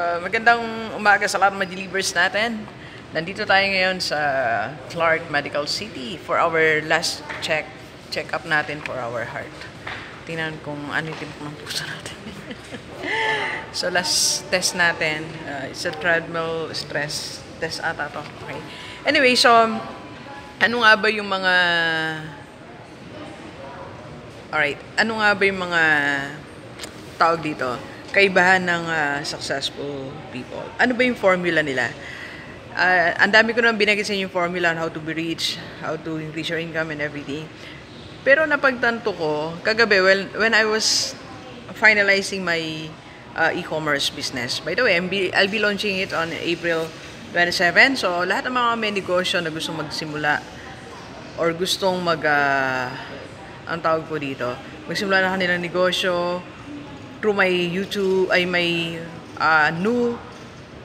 Uh, magandang umaga sa lahat mga delivers natin. Nandito tayo ngayon sa Clark Medical City for our last check check up natin for our heart. Tingnan kung ano yung timpok ng puso natin. so last test natin, uh, it's a treadmill stress test ata to. Okay. Anyway, so ano nga ba yung mga Alright, ano nga ba yung mga tawag dito? Kaibahan ng ah, successful people. Ano ba yung formula nila? Ah, ang dami ko naman binigay sa inyo yung formula on how to be rich, how to increase your income and everything. Pero napagtanto ko, kagabi, well, when I was finalizing my uh, e-commerce business. By the way, I'm be, I'll be launching it on April 27. So, lahat ng mga may negosyo na gusto magsimula or gustong mag, ah, ang tawag ko dito, magsimula na kanilang negosyo through my YouTube, ay may ah, new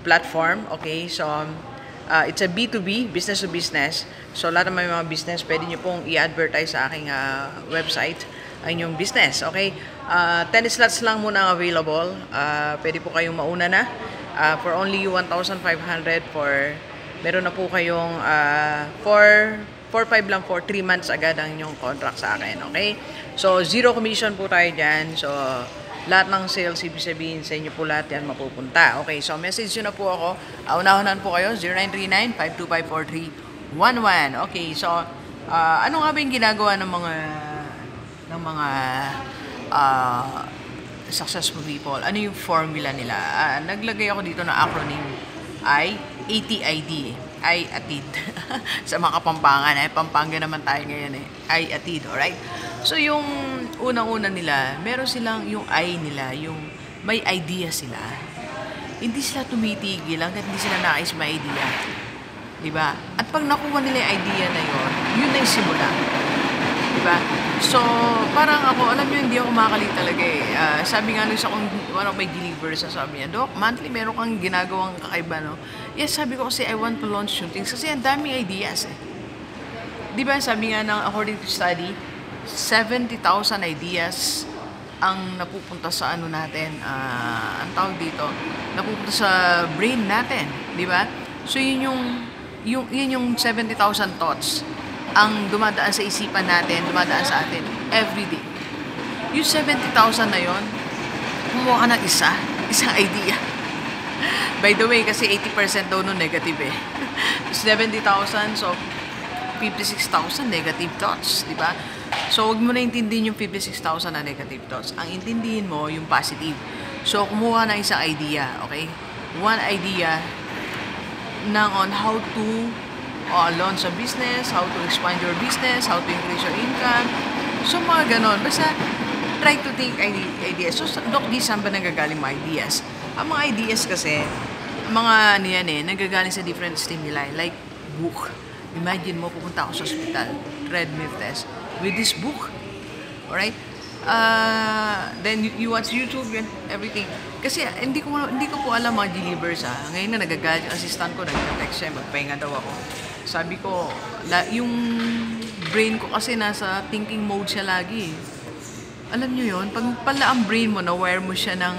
platform, okay? So, uh, it's a B2B, business to business. So, lahat ng mga business, pwede nyo pong i-advertise sa aking ah, website ang inyong business, okay? Uh, 10 slots lang muna ang available. Ah, pwede po kayong mauna na. Ah, for only 1,500 for, meron na po kayong uh, for 4-5 lang for 3 months agad ang inyong contract sa akin, okay? So, zero commission po tayo dyan. So, lahat ng sales, ibig sabihin sa inyo po lahat yan mapupunta. Okay, so message nyo na po ako. Uh, unahunan po kayo, 0939-525-4311. Okay, so, uh, ano nga ba yung ginagawa ng mga ng mga uh, successful people? Ano yung formula nila? Uh, naglagay ako dito ng acronym I, ATID. I atid. sa mga kapampangan. Eh, Pampanga naman tayo ngayon eh. I atid, alright? So, yung unang-una nila, meron silang yung I nila, yung may idea sila. Hindi sila tumitigil hanggat hindi sila nais may idea. Di ba? At pag nakuha nila yung idea na yon, yun na yung simula. Di ba? So, parang ako, alam nyo, hindi ako makakali talaga eh. Ah, sabi nga nung sa kong, one of my delivers, sabi niya, Dok, monthly meron kang ginagawang kakaiba, no? Yes, sabi ko kasi I want to launch yung things kasi ang daming ideas eh. Di ba, sabi nga ng according to study, 70,000 ideas ang napupunta sa ano natin, ah, ang tawag dito, napupunta sa brain natin, di ba? So yun yung, yung, yun yung 70,000 thoughts ang dumadaan sa isipan natin, dumadaan sa atin every day. Yung 70,000 na yon, kumuha ka ng isa, isang idea. By the way, kasi 80% daw nun negative eh. 70,000, so 56,000 negative thoughts, di ba? So, huwag mo na intindihin yung 56,000 na negative thoughts. Ang intindihin mo yung positive. So, kumuha ng isang idea, okay? One idea na on how to uh, launch a business, how to expand your business, how to increase your income. So, mga ganon. Basta, try to think ide- ideas. So, Doc, di saan ba nanggagaling mga ideas? Ang mga ideas kasi, mga ano yan eh, nanggagaling sa different stimuli. Like, book. Imagine mo, pupunta ako sa hospital, treadmill test, with this book. Alright? Uh, then you, you watch YouTube and everything. Kasi hindi ko hindi ko po alam mga delivers ah. Ngayon na nagagalit yung assistant ko, nag-text siya, magpahinga daw ako. Sabi ko, la, yung brain ko kasi nasa thinking mode siya lagi. Alam nyo yon pag pala ang brain mo, na-wire mo siya ng,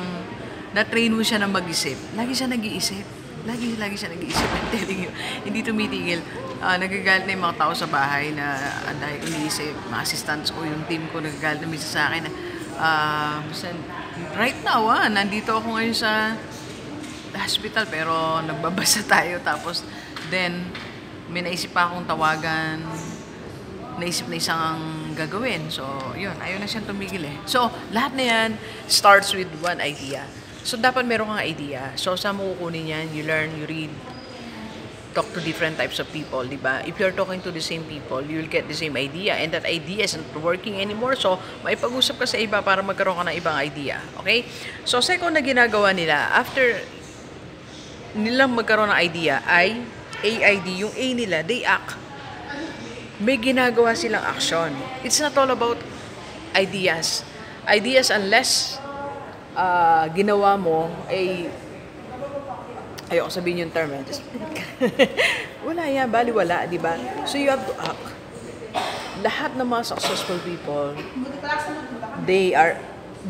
na-train mo siya ng mag-isip, lagi siya nag-iisip. Lagi, lagi siya nag-iisip. I'm telling you, hindi tumitigil. Ah, nagagalit na yung mga tao sa bahay na ang dahil iniisip, mga assistants ko, yung team ko, nagagalit na minsan sa akin ah, minsan, right now, ah, nandito ako ngayon sa hospital pero nagbabasa tayo tapos then may naisip pa akong tawagan naisip na isang gagawin. So, yun, ayaw na siyang tumigil eh. So, lahat na yan starts with one idea. So, dapat meron kang idea. So, saan mo kukunin yan? You learn, you read, talk to different types of people, di ba? If you're talking to the same people, you'll get the same idea and that idea isn't working anymore. So, may pag-usap ka sa iba para magkaroon ka ng ibang idea. Okay? So, second na ginagawa nila, after nilang magkaroon ng idea ay AID, yung A nila, they act. May ginagawa silang action. It's not all about ideas. Ideas unless ah, ginawa mo ay ayoko sabihin yung term eh. Just, wala yan, bali wala, di ba? So you have to act. Lahat ng mga successful people, they are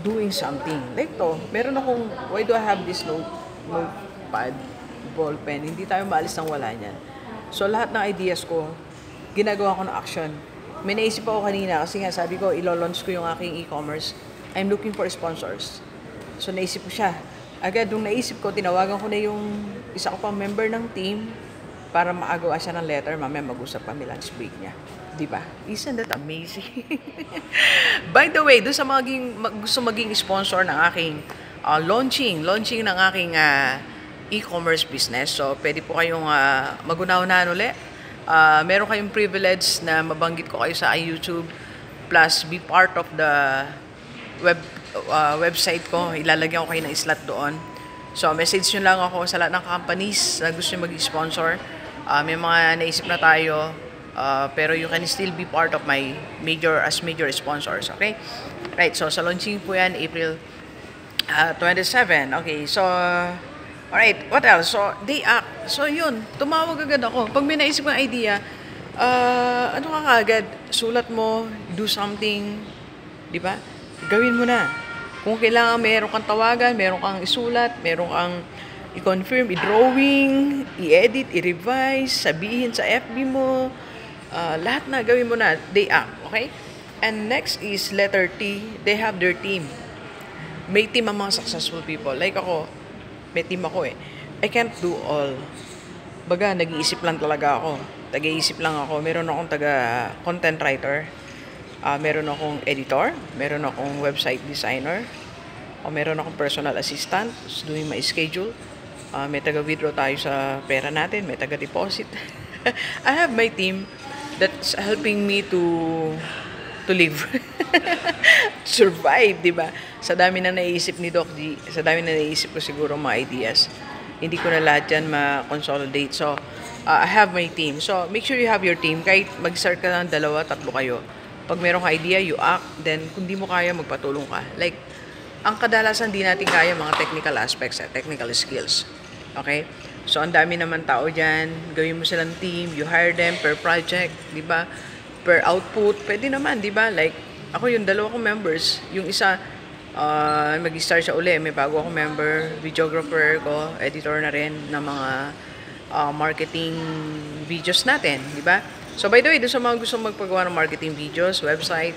doing something. Like to, meron akong, why do I have this note? notepad, ballpen. Hindi tayo maalis nang wala niyan. So, lahat ng ideas ko, ginagawa ko ng action. May naisip ako kanina kasi nga sabi ko, ilo-launch ko yung aking e-commerce. I'm looking for sponsors. So, naisip ko siya. Agad, nung naisip ko, tinawagan ko na yung isa ko pang member ng team para maagawa siya ng letter. Mamaya mag-usap kami lunch break niya. Di ba? Isn't that amazing? By the way, doon sa maging, mag, gusto maging sponsor ng aking uh, launching, launching ng aking uh, e-commerce business. So, pwede po kayong uh, mag-unaw-unahan ulit. Uh, meron kayong privilege na mabanggit ko kayo sa YouTube plus be part of the web uh, website ko. Ilalagyan ko kayo ng slot doon. So, message nyo lang ako sa lahat ng companies na gusto nyo mag-sponsor. Uh, may mga naisip na tayo Uh, pero you can still be part of my major as major sponsors, okay? Right, so sa launching po yan, April uh, 27. Okay, so, alright, what else? So, day act. So, yun, tumawag agad ako. Pag may naisip kong idea, uh, ano ka agad? Sulat mo, do something, di ba? Gawin mo na. Kung kailangan meron kang tawagan, meron kang isulat, meron kang i-confirm, i-drawing, i-edit, i-revise, sabihin sa FB mo, uh, lahat na gawin mo na, they act, okay? And next is letter T, they have their team. May team ang mga successful people. Like ako, may team ako eh. I can't do all. Baga, nag-iisip lang talaga ako. Tag-iisip lang ako. Meron akong taga-content writer. Uh, meron akong editor. Meron akong website designer. O meron akong personal assistant who's doing my schedule. Uh, may taga-withdraw tayo sa pera natin. May taga-deposit. I have my team that's helping me to to live. Survive, di ba? Sa dami na naisip ni Doc G, sa dami na naisip ko siguro mga ideas, hindi ko na lahat yan ma-consolidate. So, uh, I have my team. So, make sure you have your team. Kahit mag-start ka ng dalawa, tatlo kayo. Pag meron ka idea, you act. Then, kung di mo kaya, magpatulong ka. Like, ang kadalasan di natin kaya mga technical aspects, eh, technical skills. Okay? So, ang dami naman tao dyan. Gawin mo silang team. You hire them per project. Di ba? Per output. Pwede naman, di ba? Like, ako yung dalawa kong members. Yung isa, uh, mag-start siya uli. May bago akong member. Videographer ko. Editor na rin ng mga uh, marketing videos natin. Di ba? So, by the way, doon sa mga gusto magpagawa ng marketing videos, website,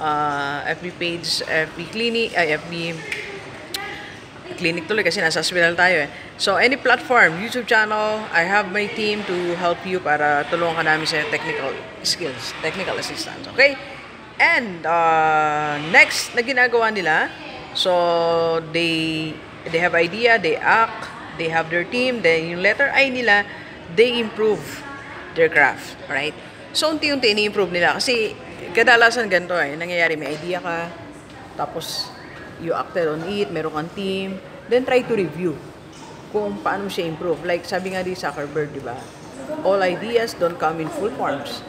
uh, FB page, FB clinic, uh, FB clinic tuloy kasi nasa hospital tayo eh. So, any platform, YouTube channel, I have my team to help you para tulungan ka namin sa technical skills, technical assistance. Okay? And, uh, next na ginagawa nila, so, they, they have idea, they act, they have their team, then yung letter I nila, they improve their craft, right? So, unti-unti ini-improve nila. Kasi, kadalasan ganito eh, nangyayari, may idea ka, tapos, you acted on it, meron kang team, then try to review kung paano mo siya improve. Like sabi nga di Zuckerberg, di ba? All ideas don't come in full forms.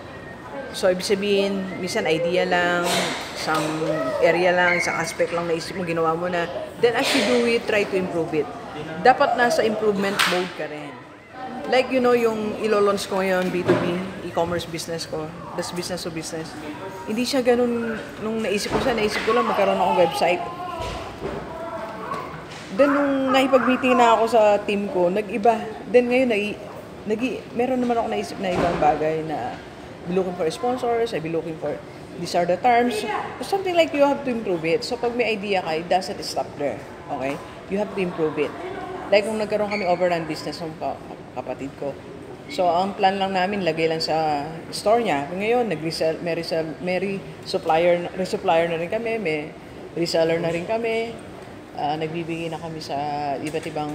So, ibig sabihin, minsan idea lang, some area lang, isang aspect lang naisip mo, ginawa mo na. Then as you do it, try to improve it. Dapat nasa improvement mode ka rin. Like, you know, yung ilo-launch ko ngayon, B2B, e-commerce business ko, das business to business. Hindi siya ganun, nung naisip ko siya, naisip ko lang magkaroon akong website Then, nung nakipag-meeting na ako sa team ko, nag-iba. Then, ngayon, nag, nag meron naman ako naisip na ibang bagay na be looking for sponsors, I be looking for these are the terms. Something like you have to improve it. So, pag may idea ka, it doesn't stop there. Okay? You have to improve it. Like, kung nagkaroon kami overrun business ng kapatid ko, So, ang plan lang namin, lagay lang sa store niya. Ngayon, nag-resell, may, resell, may supplier, resupplier na rin kami, may reseller na rin kami uh, nagbibigay na kami sa iba't ibang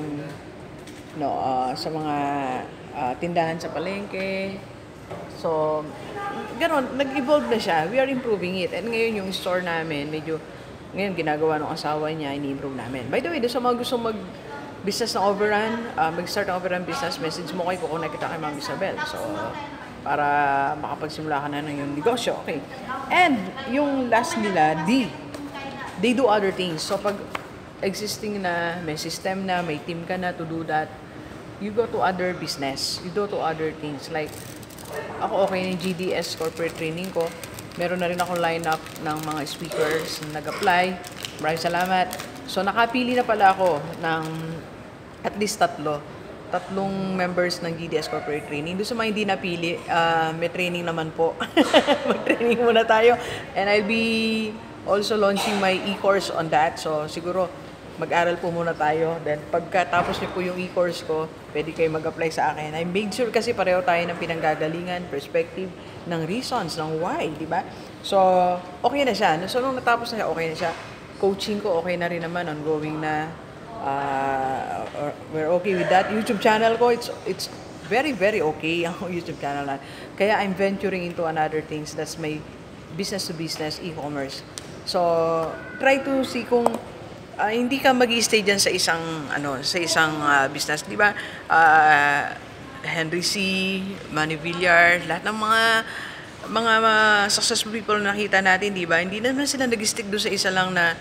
no uh, sa mga uh, tindahan sa palengke. So, ganoon, nag-evolve na siya. We are improving it. And ngayon yung store namin, medyo, ngayon ginagawa ng asawa niya, ini-improve namin. By the way, sa mga gusto mag business na overrun, uh, mag-start ng overrun business, message mo kay kukunan kita kay Ma'am Isabel. So, para makapagsimula ka na ng yung negosyo. Okay. And, yung last nila, D. They do other things. So, pag existing na, may system na, may team ka na to do that, you go to other business. You go to other things. Like, ako okay ng GDS corporate training ko. Meron na rin ako lineup ng mga speakers na nag-apply. Maraming salamat. So, nakapili na pala ako ng at least tatlo. Tatlong members ng GDS Corporate Training. Doon sa mga hindi napili, ah, may training naman po. Mag-training muna tayo. And I'll be also launching my e-course on that. So siguro mag-aral po muna tayo. Then pagkatapos niyo po yung e-course ko, pwede kayo mag-apply sa akin. I made sure kasi pareho tayo ng pinanggagalingan, perspective, ng reasons, ng why, di ba? So, okay na siya. So, nung natapos na siya, okay na siya. Coaching ko, okay na rin naman, ongoing na. Uh, we're okay with that. YouTube channel ko, it's it's very, very okay ang YouTube channel na. Kaya I'm venturing into another things. That's my business to business, e-commerce. So, try to see kung ah, hindi ka mag stay dyan sa isang ano sa isang ah, business, 'di ba? Ah, Henry C, Manny Villar, lahat ng mga mga, mga successful people na nakita natin, 'di ba? Hindi naman sila nag-stick doon sa isa lang na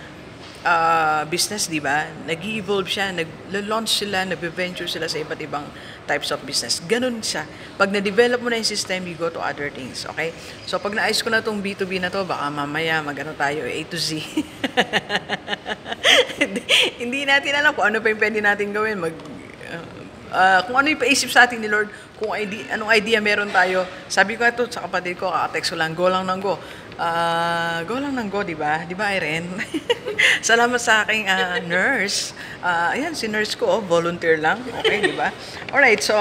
ah, business, 'di ba? Nag-evolve siya, nag-launch sila, nag-venture sila sa iba't ibang types of business. Ganun siya. Pag na-develop mo na yung system, you go to other things, okay? So pag naayos ko na tong B2B na to, baka mamaya magano tayo A to Z. hindi, natin alam kung ano pa yung pwede natin gawin. Mag, uh, kung ano yung paisip sa atin ni Lord, kung idea, anong idea meron tayo. Sabi ko ito sa kapatid ko, kakatext ko lang, go lang ng go. Ah, go lang ng go, di ba? Di ba, Irene? Salamat sa aking ah, nurse. Ah, ayan, si nurse ko, oh, volunteer lang. Okay, di ba? Alright, so,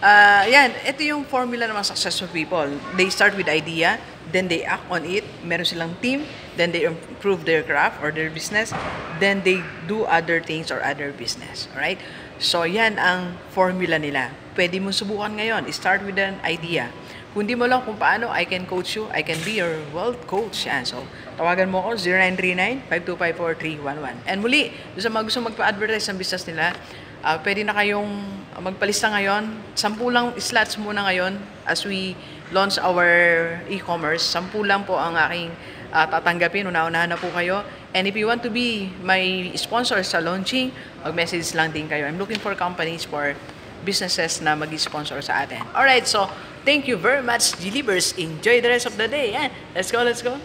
ah, yan, ito yung formula ng mga successful people. They start with idea, then they act on it, meron silang team, then they improve their craft or their business, then they do other things or other business. Alright? So, yan ang formula nila. Pwede mo subukan ngayon. Start with an idea. Kung di mo lang kung paano, I can coach you. I can be your wealth coach. Yan. So, tawagan mo ako, 0939-5254-311. And muli, sa mga gusto magpa-advertise ng business nila, ah, pwede na kayong magpalista ngayon. Sampu lang slots muna ngayon as we launch our e-commerce. Sampu lang po ang aking ah, tatanggapin. Una-unahan na po kayo. And if you want to be my sponsor sa launching, mag-message lang din kayo. I'm looking for companies for businesses na mag-sponsor sa atin. Alright, so thank you very much, Gilibers. Enjoy the rest of the day. Yan. Let's go, let's go.